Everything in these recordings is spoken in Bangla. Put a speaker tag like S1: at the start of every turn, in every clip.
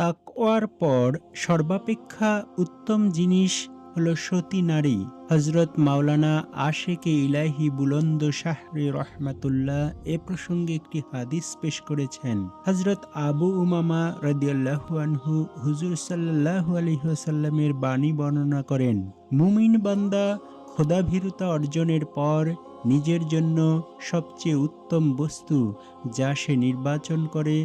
S1: তাকওয়ার পর সর্বাপেক্ষা উত্তম জিনিস হল সতী নারী। হজরত মাওলানা আশেকে ইলাহি বুলন্দ শাহরি রহমাতুল্লাহ এ প্রসঙ্গে একটি হাদিস পেশ করেছেন। হজরত আবু উমামা রদিয়াল্লাহু আনহু হুজুর সাল্লাল্লাহু আলাইহি বাণী বর্ণনা করেন, মুমিন বান্দা খোদাভীরতা অর্জনের পর নিজের জন্য সবচেয়ে উত্তম বস্তু যা সে নির্বাচন করে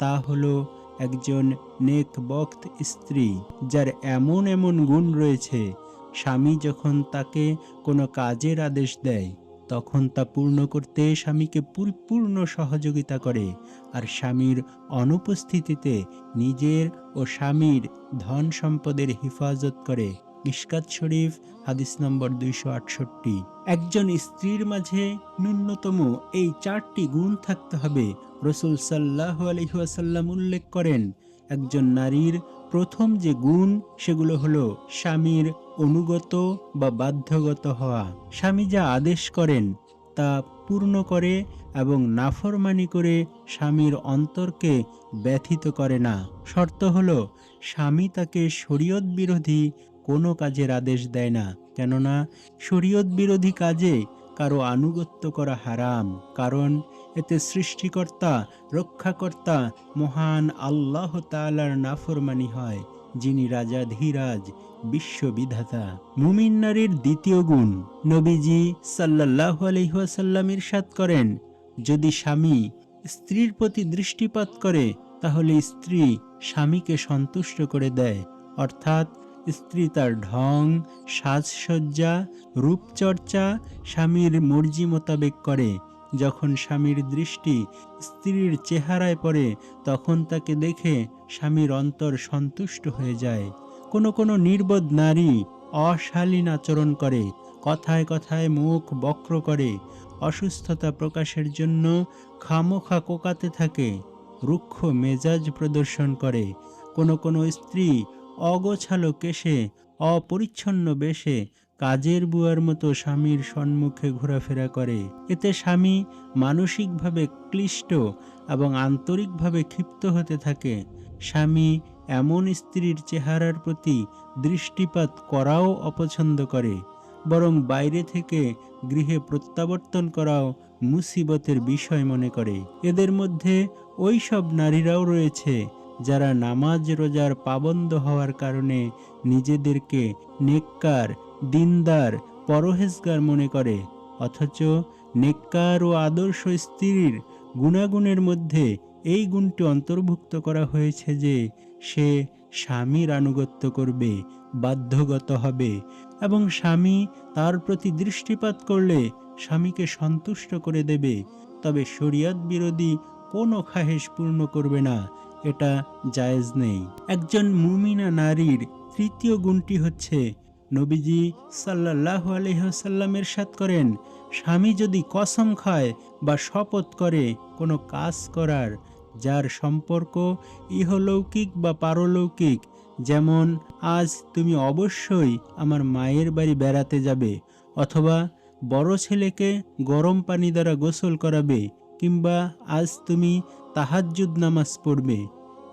S1: তা হলো একজন নেক বক্ত স্ত্রী, যার এমন এমন গুণ রয়েছে, স্বামী যখন তাকে কোনো কাজের আদেশ দেয়, তখন তা পূর্ণ করতে স্বামীকে পরিপূর্ণ সহযোগিতা করে আর স্বামীর অনুপস্থিতিতে নিজের ও স্বামীর ধন সম্পদের হেফাজত করে। মিশকাত শরীফ, হাদিস নম্বর দুইশো আটষট্টি। একজন স্ত্রীর মাঝে ন্যূনতম এই চারটি গুণ থাকতে হবে। রসুল সাল্লাহ আলহিহাসাল্লাম উল্লেখ করেন, একজন নারীর প্রথম যে গুণ, সেগুলো হলো স্বামীর অনুগত বা বাধ্যগত হওয়া। স্বামী যা আদেশ করেন, তা পূর্ণ করে এবং নাফরমানি করে স্বামীর অন্তরকে ব্যথিত করে না। শর্ত হলো, স্বামী তাকে শরীয়ত বিরোধী কোনো কাজের আদেশ দেয় না, কেননা শরীয়ত বিরোধী কাজে কারও আনুগত্য করা হারাম, কারণ এতে সৃষ্টিকর্তা, রক্ষাকর্তা, মহান আল্লাহ তাআলার নাফরমানি হয়, যিনি রাজা ধীরাজ, বিশ্ববিধাতা। মুমিন নারীর দ্বিতীয় গুণ, নবীজি সাল্লাহ আলহিহাসাল্লাম ইরশাদ করেন, যদি স্বামী স্ত্রীর প্রতি দৃষ্টিপাত করে, তাহলে স্ত্রী স্বামীকে সন্তুষ্ট করে দেয়। অর্থাৎ স্ত্রী তার ঢং, সাজসজ্জা, রূপচর্চা স্বামীর মর্জি মোতাবেক করে। যখন স্বামীর দৃষ্টি স্ত্রীর চেহারায় পড়ে, তখন তাকে দেখে স্বামীর অন্তর সন্তুষ্ট হয়ে যায়। কোনো কোনো নির্বোধ নারী অশালীন আচরণ করে, কথায় কথায় মুখ বক্র করে, অসুস্থতা প্রকাশের জন্য খামোখা কোকাতে থাকে, রুক্ষ মেজাজ প্রদর্শন করে। কোনো কোনো স্ত্রী অগোছালো কেশে, অপরিচ্ছন্ন বেশে, কাজের বুয়ার মতো স্বামীর সম্মুখে ঘোরাফেরা করে। এতে স্বামী মানসিকভাবে ক্লিষ্ট এবং আন্তরিকভাবে ক্ষিপ্ত হতে থাকে। স্বামী এমন স্ত্রীর চেহারার প্রতি দৃষ্টিপাত করাও অপছন্দ করে, বরং বাইরে থেকে গৃহে প্রত্যাবর্তন করাও মুসিবতের বিষয় মনে করে। এদের মধ্যে ওই সব নারীরাও রয়েছে যারা নামাজ রোজার পাবন্দ হওয়ার কারণে নিজেদেরকে নেককার, দিনদার, পরহেজগার মনে করে, অথচ নেককার ও আদর্শ স্ত্রীর গুণাগুণের মধ্যে এই গুণটি অন্তর্ভুক্ত করা হয়েছে যে সে স্বামীর আনুগত্য করবে, বাধ্যগত হবে এবং স্বামী তার প্রতি দৃষ্টিপাত করলে স্বামীকে সন্তুষ্ট করে দেবে। তবে শরিয়ত বিরোধী কোনো খাহেশ পূর্ণ করবে না। এটা জায়েজ নেই। একজন মুমিনা নারীর তৃতীয় গুণটি হচ্ছে, নবীজি সাল্লাহ আলহ্লামের সাত করেন, স্বামী যদি কসম খায় বা শপথ করে কোনো কাজ করার, যার সম্পর্ক ইহলৌকিক বা পারলৌকিক, যেমন, আজ তুমি অবশ্যই আমার মায়ের বাড়ি বেড়াতে যাবে, অথবা বড় ছেলেকে গরম পানি দ্বারা গোসল করাবে কিংবা আজ তুমি তাহাজ্জুদ নামাজ পড়বে,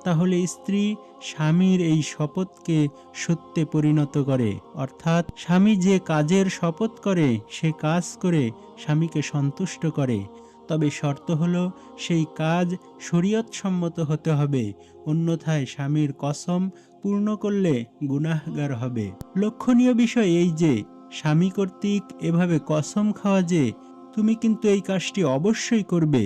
S1: তাহলে স্ত্রী স্বামীর এই শপথকে সত্যে পরিণত করে। অর্থাৎ স্বামী যে কাজের শপথ করে, সে কাজ করে স্বামীকে সন্তুষ্ট করে। তবে শর্ত হলো, সেই কাজ শরীয়ত সম্মত হতে হবে, অন্যথায় স্বামীর কসম পূর্ণ করলে গুনাহগার হবে। লক্ষণীয় বিষয় এই যে, স্বামী কর্তৃক এভাবে কসম খাওয়া যে তুমি কিন্তু এই কাজটি অবশ্যই করবে।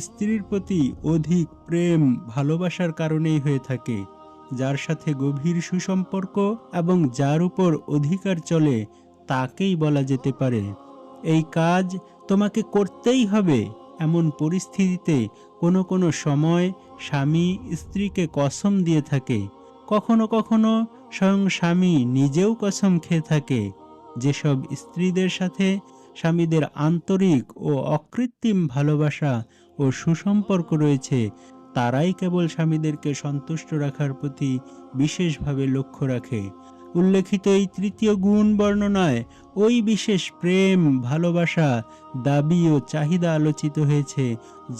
S1: স্ত্রীর প্রতি অধিক প্রেম ভালোবাসার কারণেই হয়ে থাকে, যার সাথে গভীর সুসম্পর্ক এবং যার উপর অধিকার চলে তাকেই বলা যেতে পারে। এই কাজ তোমাকে করতেই হবে। এমন পরিস্থিতিতে কোনো কোনো সময় স্বামী স্ত্রীকে কসম দিয়ে থাকে। কখনো কখনো স্বয়ং স্বামী নিজেও কসম খেয়ে থাকে। যেসব স্ত্রীদের সাথে স্বামীদের আন্তরিক ও অকৃত্রিম ভালোবাসা ও সুসম্পর্ক রয়েছে, তারাই কেবল স্বামীদেরকে সন্তুষ্ট রাখার প্রতি বিশেষভাবে লক্ষ্য রাখে। উল্লেখিত এই তৃতীয় গুণ বর্ণনায় ওই বিশেষ প্রেম, ভালোবাসা, দাবি ও চাহিদা আলোচিত হয়েছে,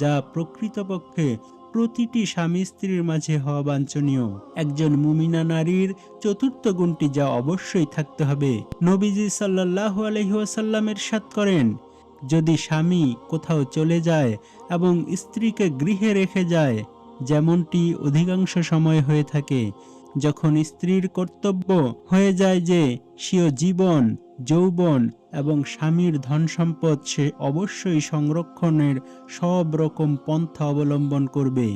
S1: যা প্রকৃতপক্ষে প্রতিটি স্বামী স্ত্রীর মাঝে হওয়া বাঞ্ছনীয়। একজন মুমিনা নারীর চতুর্থ গুণটি যা অবশ্যই থাকতে হবে। নবীজি সাল্লাল্লাহু আলাইহি ওয়াসাল্লামের সাত করেন, যদি স্বামী কোথাও চলে যায় এবং স্ত্রীকে গৃহে রেখে যায়, যেমনটি অধিকাংশ সময় হয়ে থাকে, যখন স্ত্রীর কর্তব্য হয়ে যায় যে স্বীয় জীবন, যৌবন এবং স্বামীর ধন সম্পদ সে অবশ্যই সংরক্ষণের সব রকম পন্থা অবলম্বন করবে।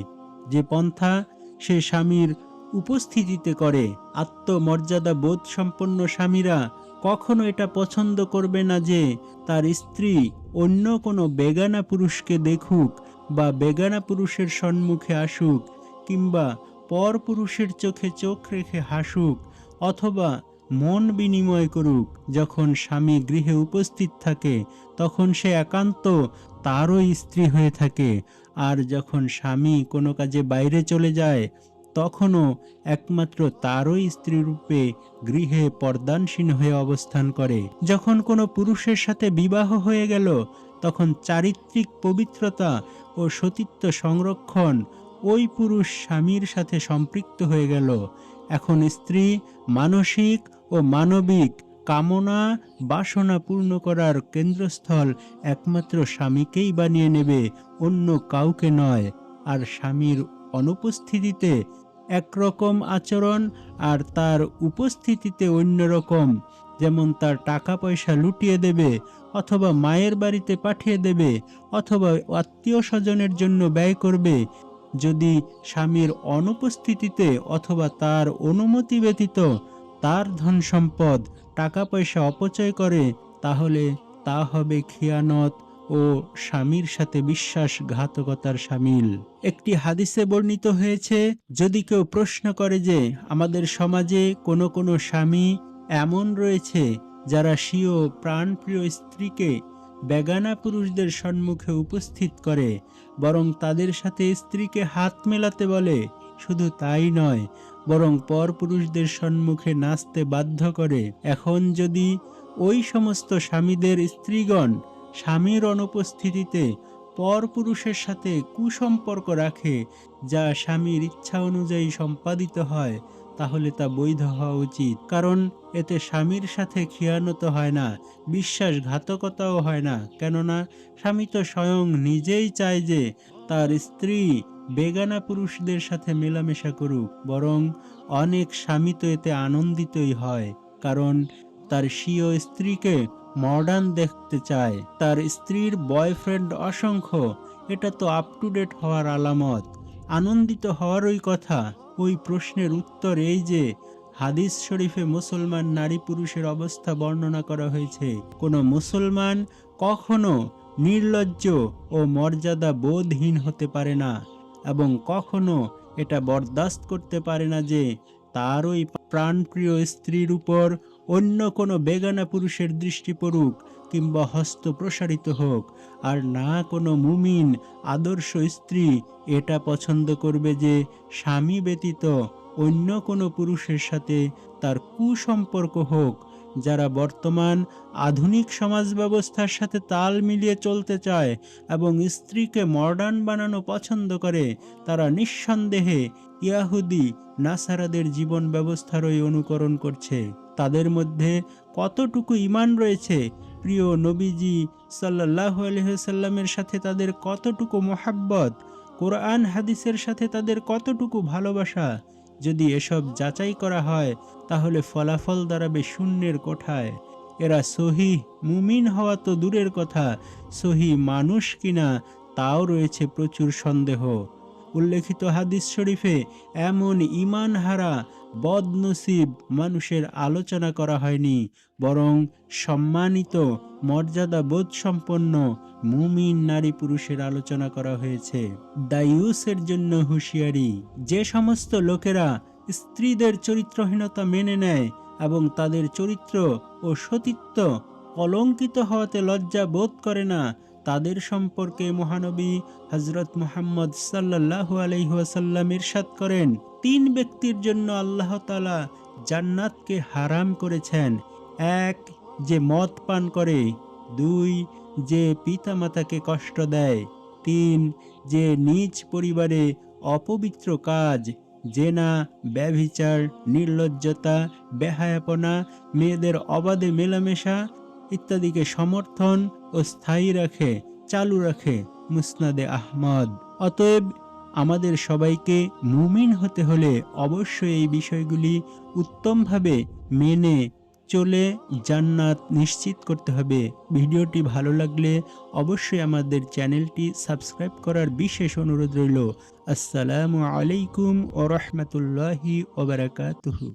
S1: যে পন্থা সে স্বামীর উপস্থিতিতে করে, আত্মমর্যাদা বোধ সম্পন্ন স্বামীরা কখনো এটা পছন্দ করবে না যে তার স্ত্রী অন্য কোনো বেগানা পুরুষকে দেখুক বা বেগানা পুরুষের সম্মুখে আসুক কিংবা পর পুরুষের চোখে চোখ রেখে হাসুক অথবা মন বিনিময় করুক। যখন স্বামী গৃহে উপস্থিত থাকে, তখন সে একান্ত তারই স্ত্রী হয়ে থাকে। আর যখন স্বামী কোনো কাজে বাইরে চলে যায়, তখনও একমাত্র তারই স্ত্রী রূপে গৃহে পর্দানসীন হয়ে অবস্থান করে। যখন কোনো পুরুষের সাথে বিবাহ হয়ে গেল, তখন চারিত্রিক পবিত্রতা ও সতীত্ব সংরক্ষণ ওই পুরুষ স্বামীর সাথে সম্পৃক্ত হয়ে গেল। এখন স্ত্রী মানসিক ও মানবিক কামনা বাসনা পূর্ণ করার কেন্দ্রস্থল একমাত্র স্বামীকেই বানিয়ে নেবে, অন্য কাউকে নয়। আর স্বামীর অনুপস্থিতিতে একরকম আচরণ আর তার উপস্থিতিতে অন্যরকম, যেমন তার টাকা পয়সা লুটিয়ে দেবে অথবা মায়ের বাড়িতে পাঠিয়ে দেবে অথবা আত্মীয় স্বজনের জন্য ব্যয় করবে। যদি স্বামীর অনুপস্থিতিতে অথবা তার অনুমতি ব্যতীত তার ধন সম্পদ টাকা পয়সা অপচয় করে, তাহলে তা হবে খিয়ানত ও স্বামীর সাথে বিশ্বাসঘাতকতার সামিল। একটি হাদিসে বর্ণিত হয়েছে, যদি কেউ প্রশ্ন করে যে, আমাদের সমাজে কোনো কোনো স্বামী এমন রয়েছে, যারা স্বীয় প্রাণপ্রিয় স্ত্রীকে বেগানা পুরুষদের সম্মুখে উপস্থিত করে, বরং তাদের সাথে স্ত্রীকে হাত মেলাতে বলে, শুধু তাই নয় বরং পরপুরুষদের সম্মুখে নাচতে বাধ্য করে। এখন যদি ওই সমস্ত স্বামীদের স্ত্রীগণ স্বামীর অনুপস্থিতিতে পরপুরুষের সাথে কুসম্পর্ক রাখে, যা স্বামীর ইচ্ছা অনুযায়ী সম্পাদিত হয় তাহলে তা বৈধ হওয়া উচিত। কারণ এতে স্বামীর সাথে খিয়ানত হয় না, বিশ্বাসঘাতকতাও হয় না। কেননা, স্বামী তো স্বয়ং নিজেই চায় যে তার স্ত্রী বেগানা পুরুষদের সাথে মেলামেশা করুক, বরং অনেক স্বামী তো এতে আনন্দিতই হয়। কারণ তার স্বীয় স্ত্রীকে মডার্ন দেখতে চায়। তার স্ত্রীর বয়ফ্রেন্ড অসংখ্য, এটা তো আপ টু ডেট হওয়ার আলামত। আনন্দিত হওয়ারই কথা। ওই প্রশ্নের উত্তর এই যে, হাদিস শরীফে মুসলমান নারী পুরুষের অবস্থা বর্ণনা করা হয়েছে। কোনো মুসলমান কখনো নির্লজ্জ ও মর্যাদা বোধহীন হতে পারে না এবং কখনো এটা বরদাস্ত করতে পারে না যে, তার ওই প্রাণপ্রিয় স্ত্রীর উপর অন্য কোনো বেগানা পুরুষের দৃষ্টি পড়ুক কিংবা হস্ত প্রসারিত হোক, আর না কোনো মুমিন আদর্শ স্ত্রী এটা পছন্দ করবে যে স্বামী ব্যতীত অন্য কোনো পুরুষের সাথে তার কুসম্পর্ক হোক, যারা বর্তমান আধুনিক সমাজ ব্যবস্থার সাথে তাল মিলিয়ে চলতে চায় এবং স্ত্রীকে মডার্ন বানানো পছন্দ করে, তারা নিঃসন্দেহে ইয়াহুদি নাসারাদের জীবন ব্যবস্থারই অনুকরণ করছে। তাদের মধ্যে কতটুকু ইমান রয়েছে প্রিয় নবীজি সাল্লাহ আলহামের সাথে তাদের কতটুকু মোহাব্বত? কোরআন, হাদিসের সাথে তাদের কতটুকু ভালোবাসা? যদি এসব যাচাই করা হয়, তাহলে ফলাফল দাঁড়াবে শূন্যের কোঠায়। এরা সহি মুমিন হওয়া তো দূরের কথা, সহি মানুষ কিনা, তাও রয়েছে প্রচুর সন্দেহ। উল্লেখিত হাদিস শরীফে এমন ইমান হারা, বদনসিব মানুষের আলোচনা করা হয়নি, বরং সম্মানিত মর্যাদা বোধ সম্পন্ন মুমিন নারী পুরুষের আলোচনা করা হয়েছে। দায়ুসের জন্য হুঁশিয়ারি, যে সমস্ত লোকেরা স্ত্রীদের চরিত্রহীনতা মেনে নেয় এবং তাদের চরিত্র ও সতীত্ব কলঙ্কিত হওয়াতে লজ্জা বোধ করে না তাদের সম্পর্কে মহানবী হজরত মোহাম্মদ সাল্লাহু আলহিহাসাল্লাম ইরশাদ করেন, তিন ব্যক্তির জন্য আল্লাহ তালা জান্নাতকে হারাম করেছেন। এক, যে মদ পান করে। দুই, যে পিতামাতাকে কষ্ট দেয়। তিন, যে নিজ পরিবারে অপবিত্র কাজ, জেনা, ব্যভিচার, নির্লজ্জতা, বেহায়াপনা, মেয়েদের অবাধে মেলামেশা ইত্যাদিকে সমর্থন ও স্থায়ী রাখে, চালু রাখে মুসনাদে আহমদ। অতএব আমাদের সবাইকে মুমিন হতে হলে অবশ্যই এই বিষয়গুলি উত্তমভাবে মেনে চলে জান্নাত নিশ্চিত করতে হবে। ভিডিওটি ভালো লাগলে অবশ্যই আমাদের চ্যানেলটি সাবস্ক্রাইব করার বিশেষ অনুরোধ রইল। আসসালামু আলাইকুম ও রহমতুল্লাহি ওবরাকাতুহু